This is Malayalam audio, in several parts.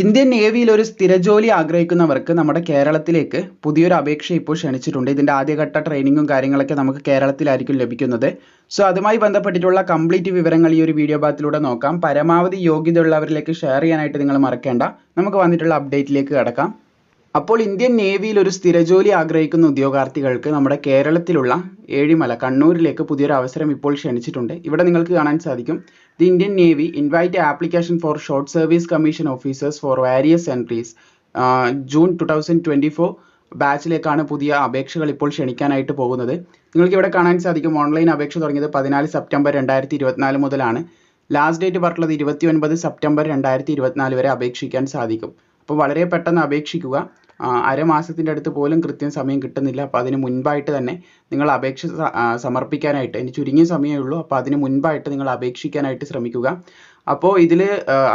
ഇന്ത്യൻ നേവിയിൽ ഒരു സ്ഥിരജോലി ആഗ്രഹിക്കുന്നവർക്ക് നമ്മുടെ കേരളത്തിലേക്ക് പുതിയൊരു അപേക്ഷ ഇപ്പോൾ ക്ഷണിച്ചിട്ടുണ്ട്. ഇതിന്റെ ആദ്യഘട്ട ട്രെയിനിങ്ങും കാര്യങ്ങളൊക്കെ നമുക്ക് കേരളത്തിലായിരിക്കും ലഭിക്കുന്നത്. സോ അതുമായി ബന്ധപ്പെട്ടിട്ടുള്ള കംപ്ലീറ്റ് വിവരങ്ങൾ ഈ ഒരു വീഡിയോ ഭാഗത്തിലൂടെ നോക്കാം. പരമാവധി യോഗ്യത ഉള്ളവരിലേക്ക് ഷെയർ ചെയ്യാനായിട്ട് നിങ്ങൾ മറക്കേണ്ട. നമുക്ക് വന്നിട്ടുള്ള അപ്ഡേറ്റിലേക്ക് കിടക്കാം. അപ്പോൾ ഇന്ത്യൻ നേവിയിൽ ഒരു സ്ഥിരജോലി ആഗ്രഹിക്കുന്ന ഉദ്യോഗാർത്ഥികൾക്ക് നമ്മുടെ കേരളത്തിലുള്ള ഏഴിമല കണ്ണൂരിലേക്ക് പുതിയൊരു അവസരം ഇപ്പോൾ ക്ഷണിച്ചിട്ടുണ്ട്. ഇവിടെ നിങ്ങൾക്ക് കാണാൻ സാധിക്കും. The Indian navy invite application for short service commission officers for various entries June two thousand twenty four ബാച്ചിലേക്കാണ് പുതിയ അപേക്ഷകൾ ഇപ്പോൾ ക്ഷണിക്കാനായിട്ട് പോകുന്നത്. നിങ്ങൾക്ക് ഇവിടെ കാണാൻ സാധിക്കും. ഓൺലൈൻ അപേക്ഷ തുടങ്ങിയത് പതിനാല് സെപ്റ്റംബർ രണ്ടായിരത്തി ഇരുപത്തിനാല് മുതലാണ്. ലാസ്റ്റ് ഡേറ്റ് പറഞ്ഞിട്ടുള്ളത് ഇരുപത്തി ഒൻപത് സെപ്റ്റംബർ രണ്ടായിരത്തി ഇരുപത്തിനാല് വരെ അപേക്ഷിക്കാൻ സാധിക്കും. അപ്പോൾ വളരെ പെട്ടെന്ന് അപേക്ഷിക്കുക. അരമാസത്തിന്റെ അടുത്ത് പോലും കൃത്യം സമയം കിട്ടുന്നില്ല. അപ്പോൾ അതിന് മുൻപായിട്ട് തന്നെ നിങ്ങൾ അപേക്ഷ സമർപ്പിക്കാനായിട്ട് ഇനി ചുരുങ്ങിയ സമയമേ ഉള്ളൂ. അപ്പോൾ അതിന് മുൻപായിട്ട് നിങ്ങൾ അപേക്ഷിക്കാനായിട്ട് ശ്രമിക്കുക. അപ്പോൾ ഇതിൽ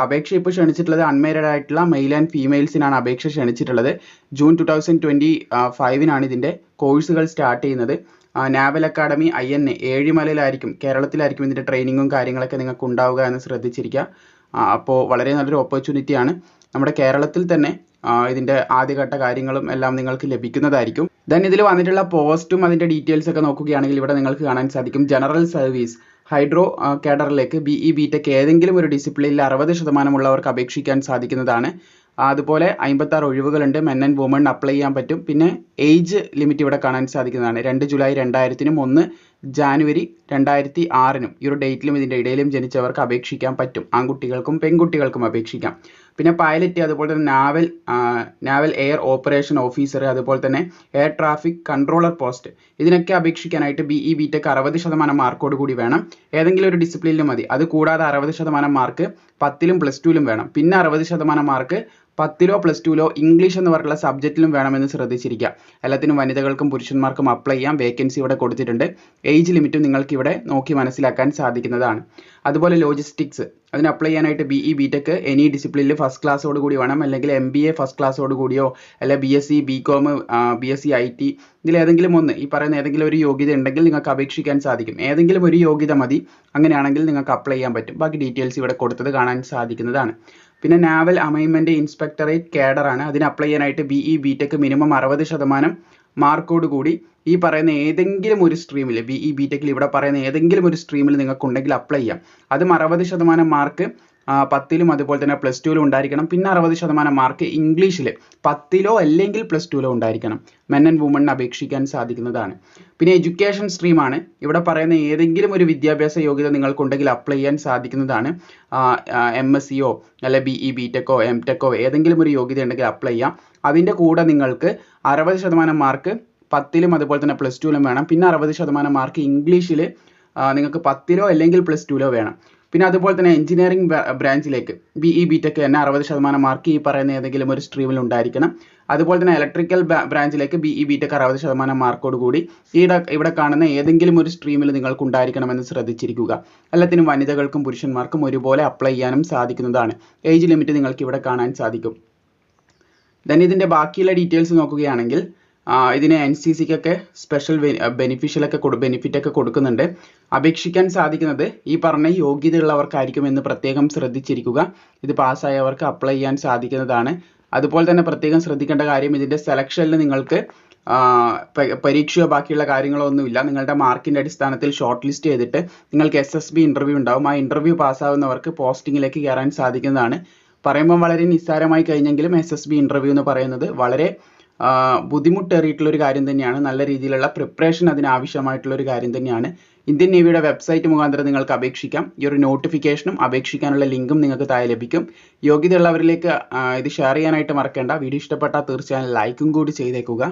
അപേക്ഷ ഇപ്പോൾ ക്ഷണിച്ചിട്ടുള്ളത് അൺമാരീഡ് ആയിട്ടുള്ള മെയിൽ ആൻഡ് ഫീമെയിൽസിനാണ് അപേക്ഷ ക്ഷണിച്ചിട്ടുള്ളത്. ജൂൺ ടു തൗസൻഡ് ട്വന്റി ഫൈവിനാണ് ഇതിന്റെ കോഴ്സുകൾ സ്റ്റാർട്ട് ചെയ്യുന്നത്. Naval academy I N A ഏഴിമലയിലായിരിക്കും കേരളത്തിലായിരിക്കും ഇതിന്റെ ട്രെയിനിങ്ങും കാര്യങ്ങളൊക്കെ നിങ്ങൾക്ക് ഉണ്ടാവുക എന്ന് ശ്രദ്ധിച്ചിരിക്കുക. അപ്പോൾ വളരെ നല്ലൊരു ഓപ്പർച്യൂണിറ്റിയാണ്. നമ്മുടെ കേരളത്തിൽ തന്നെ ഇതിന്റെ ആദ്യഘട്ട കാര്യങ്ങളും എല്ലാം നിങ്ങൾക്ക് ലഭിക്കുന്നതായിരിക്കും. ദെൻ ഇതിൽ വന്നിട്ടുള്ള പോസ്റ്റും അതിന്റെ ഡീറ്റെയിൽസ് ഒക്കെ നോക്കുകയാണെങ്കിൽ ഇവിടെ നിങ്ങൾക്ക് കാണാൻ സാധിക്കും. ജനറൽ സർവീസ് ഹൈഡ്രോ കേഡറിലേക്ക് ബി ഇ ബി ടെക് ഏതെങ്കിലും ഒരു ഡിസിപ്ലിനിൽ അറുപത് ശതമാനമുള്ളവർക്ക് അപേക്ഷിക്കാൻ സാധിക്കുന്നതാണ്. അതുപോലെ അമ്പത്താറ് ഒഴിവുകളുണ്ട്. മെൻ ആൻഡ് വുമൺ അപ്ലൈ ചെയ്യാൻ പറ്റും. പിന്നെ ഏജ് ലിമിറ്റ് ഇവിടെ കാണാൻ സാധിക്കുന്നതാണ്. രണ്ട് ജൂലൈ രണ്ടായിരത്തിനും ഒന്ന് ജാനുവരി രണ്ടായിരത്തി ആറിനും ഈ ഒരു ഡേറ്റിലും ഇതിന്റെ ഇടയിലും ജനിച്ചവർക്ക് അപേക്ഷിക്കാൻ പറ്റും. ആൺകുട്ടികൾക്കും പെൺകുട്ടികൾക്കും അപേക്ഷിക്കാം. പിന്നെ പൈലറ്റ് അതുപോലെ തന്നെ naval naval air operation officer അതുപോലെ തന്നെ എയർ ട്രാഫിക് കൺട്രോളർ പോസ്റ്റ് ഇതിനൊക്കെ അപേക്ഷിക്കാനായിട്ട് ബി ഇ ബി ടെക് അറുപത് ശതമാനം മാർക്കോട് കൂടി വേണം. ഏതെങ്കിലും ഒരു ഡിസിപ്ലിനിൽ മതി. അത് കൂടാതെ അറുപത് ശതമാനം മാർക്ക് പത്തിലും പ്ലസ് ടുവിലും വേണം. പിന്നെ അറുപത് ശതമാനം മാർക്ക് പത്തിലോ പ്ലസ് ടുവിലോ ഇംഗ്ലീഷ് എന്ന് പറഞ്ഞുള്ള സബ്ജക്റ്റിലും വേണമെന്ന് ശ്രദ്ധിച്ചിരിക്കുക. എല്ലാത്തിനും വനിതകൾക്കും പുരുഷന്മാർക്കും അപ്ലൈ ചെയ്യാം. വേക്കൻസി ഇവിടെ കൊടുത്തിട്ടുണ്ട്. ഏജ് ലിമിറ്റും നിങ്ങൾക്ക് ഇവിടെ നോക്കി മനസ്സിലാക്കാൻ സാധിക്കുന്നതാണ്. അതുപോലെ ലോജിസ്റ്റിക്സ് അതിന് അപ്ലൈ ചെയ്യാനായിട്ട് B E B tech any ഡിസിപ്ലിനിൽ first ക്ലാസ്സോട് കൂടി വേണം. അല്ലെങ്കിൽ എം ബി എ ഫസ്റ്റ് ക്ലാസ്സോട് കൂടിയോ അല്ല B S C B com B S C I T ഇതിൽ ഏതെങ്കിലും ഒന്ന് ഈ പറയുന്ന ഏതെങ്കിലും ഒരു യോഗ്യത ഉണ്ടെങ്കിൽ നിങ്ങൾക്ക് അപേക്ഷിക്കാൻ സാധിക്കും. ഏതെങ്കിലും ഒരു യോഗ്യത മതി. അങ്ങനെയാണെങ്കിൽ നിങ്ങൾക്ക് അപ്ലൈ ചെയ്യാൻ പറ്റും. ബാക്കി ഡീറ്റെയിൽസ് ഇവിടെ കൊടുത്തത് കാണാൻ സാധിക്കുന്നതാണ്. പിന്നെ നാവൽ അമൈൻമെന്റ് ഇൻസ്പെക്ടറേറ്റ് കേഡറാണ്. അതിന് അപ്ലൈ ചെയ്യാനായിട്ട് B E B tech minimum അറുപത് ശതമാനം മാർക്കോട് കൂടി. ഈ പറയുന്ന ഏതെങ്കിലും ഒരു സ്ട്രീമിൽ ബി ഇ ബി ടെക്കിൽ ഇവിടെ പറയുന്ന ഏതെങ്കിലും ഒരു സ്ട്രീമിൽ നിങ്ങൾക്ക് ഉണ്ടെങ്കിൽ അപ്ലൈ ചെയ്യാം. അതും അറുപത് ശതമാനം മാർക്ക് പത്തിലും അതുപോലെ തന്നെ പ്ലസ് ടുവിലും ഉണ്ടായിരിക്കണം. പിന്നെ അറുപത് ശതമാനം മാർക്ക് ഇംഗ്ലീഷിൽ പത്തിലോ അല്ലെങ്കിൽ പ്ലസ് ടുവിലോ ഉണ്ടായിരിക്കണം. മെൻ ആൻഡ് വുമണിന് അപേക്ഷിക്കാൻ സാധിക്കുന്നതാണ്. പിന്നെ എഡ്യൂക്കേഷൻ സ്ട്രീമാണ് ഇവിടെ പറയുന്ന ഏതെങ്കിലും ഒരു വിദ്യാഭ്യാസ യോഗ്യത നിങ്ങൾക്കുണ്ടെങ്കിൽ അപ്ലൈ ചെയ്യാൻ സാധിക്കുന്നതാണ്. എം എസ് സിയോ അല്ലെ ബി ഇ ബി ടെക്കോ എം ടെക്കോ ഏതെങ്കിലും ഒരു യോഗ്യത ഉണ്ടെങ്കിൽ അപ്ലൈ ചെയ്യാം. അതിന്റെ കൂടെ നിങ്ങൾക്ക് അറുപത് ശതമാനം മാർക്ക് പത്തിലും അതുപോലെ തന്നെ പ്ലസ് ടുവിലും വേണം. പിന്നെ അറുപത് ശതമാനം മാർക്ക് ഇംഗ്ലീഷിൽ നിങ്ങൾക്ക് പത്തിലോ അല്ലെങ്കിൽ പ്ലസ് ടുവിലോ വേണം. പിന്നെ അതുപോലെ തന്നെ എഞ്ചിനീയറിംഗ് ബ്രാഞ്ചിലേക്ക് ബി ഇ ബി ടെക് തന്നെ അറുപത് ശതമാനം മാർക്ക് ഈ പറയുന്ന ഏതെങ്കിലും ഒരു സ്ട്രീമിൽ ഉണ്ടായിരിക്കണം. അതുപോലെ തന്നെ ഇലക്ട്രിക്കൽ ബ്രാഞ്ചിലേക്ക് ബി ഇ ബി ടെക് അറുപത് ശതമാനം മാർക്കോട് കൂടി ഈട ഇവിടെ കാണുന്ന ഏതെങ്കിലും ഒരു സ്ട്രീമിൽ നിങ്ങൾക്ക് ഉണ്ടായിരിക്കണമെന്ന് ശ്രദ്ധിച്ചിരിക്കുക. എല്ലാത്തിനും വനിതകൾക്കും പുരുഷന്മാർക്കും ഒരുപോലെ അപ്ലൈ ചെയ്യാനും സാധിക്കുന്നതാണ്. ഏജ് ലിമിറ്റ് നിങ്ങൾക്ക് ഇവിടെ കാണാൻ സാധിക്കും. ദെൻ ഇതിന്റെ ബാക്കിയുള്ള ഡീറ്റെയിൽസ് നോക്കുകയാണെങ്കിൽ ഇതിന് എൻ സി സിക്കൊക്കെ സ്പെഷ്യൽ ബെനിഫിഷ്യലൊക്കെ കൊടു ബെനിഫിറ്റ് ഒക്കെ കൊടുക്കുന്നുണ്ട്. അപേക്ഷിക്കാൻ സാധിക്കുന്നത് ഈ പറഞ്ഞ യോഗ്യതയുള്ളവർക്കായിരിക്കും എന്ന് പ്രത്യേകം ശ്രദ്ധിച്ചിരിക്കുക. ഇത് പാസ്സായവർക്ക് അപ്ലൈ ചെയ്യാൻ സാധിക്കുന്നതാണ്. അതുപോലെ തന്നെ പ്രത്യേകം ശ്രദ്ധിക്കേണ്ട കാര്യം ഇതിന്റെ സെലക്ഷനിൽ നിങ്ങൾക്ക് പരീക്ഷയോ ബാക്കിയുള്ള കാര്യങ്ങളോ ഒന്നുമില്ല നിങ്ങളുടെ മാർക്കിന്റെ അടിസ്ഥാനത്തിൽ ഷോർട്ട് ലിസ്റ്റ് ചെയ്തിട്ട് നിങ്ങൾക്ക് എസ് എസ് ബി ഇന്റർവ്യൂ ഉണ്ടാവും. ആ ഇന്റർവ്യൂ പാസ്സാവുന്നവർക്ക് പോസ്റ്റിങ്ങിലേക്ക് കയറാൻ സാധിക്കുന്നതാണ്. പറയുമ്പോൾ വളരെ നിസ്സാരമായി കഴിഞ്ഞെങ്കിലും എസ് എസ് ബി ഇന്റർവ്യൂ എന്ന് പറയുന്നത് വളരെ ബുദ്ധിമുട്ടേറിയിട്ടുള്ള ഒരു കാര്യം തന്നെയാണ്. നല്ല രീതിയിലുള്ള പ്രിപ്പറേഷൻ അതിന് ആവശ്യമായിട്ടുള്ള ഒരു കാര്യം തന്നെയാണ്. ഇന്ത്യൻ നേവിയുടെ വെബ്സൈറ്റ് മുഖാന്തരം നിങ്ങൾക്ക് അപേക്ഷിക്കാം. ഈ ഒരു നോട്ടിഫിക്കേഷനും അപേക്ഷിക്കാനുള്ള ലിങ്കും നിങ്ങൾക്ക് താഴെ ലഭിക്കും. യോഗ്യതയുള്ളവരിലേക്ക് ഇത് ഷെയർ ചെയ്യാനായിട്ട് മറക്കേണ്ട. വീഡിയോ ഇഷ്ടപ്പെട്ടാൽ തീർച്ചയായും ലൈക്കും കൂടി ചെയ്തേക്കുക.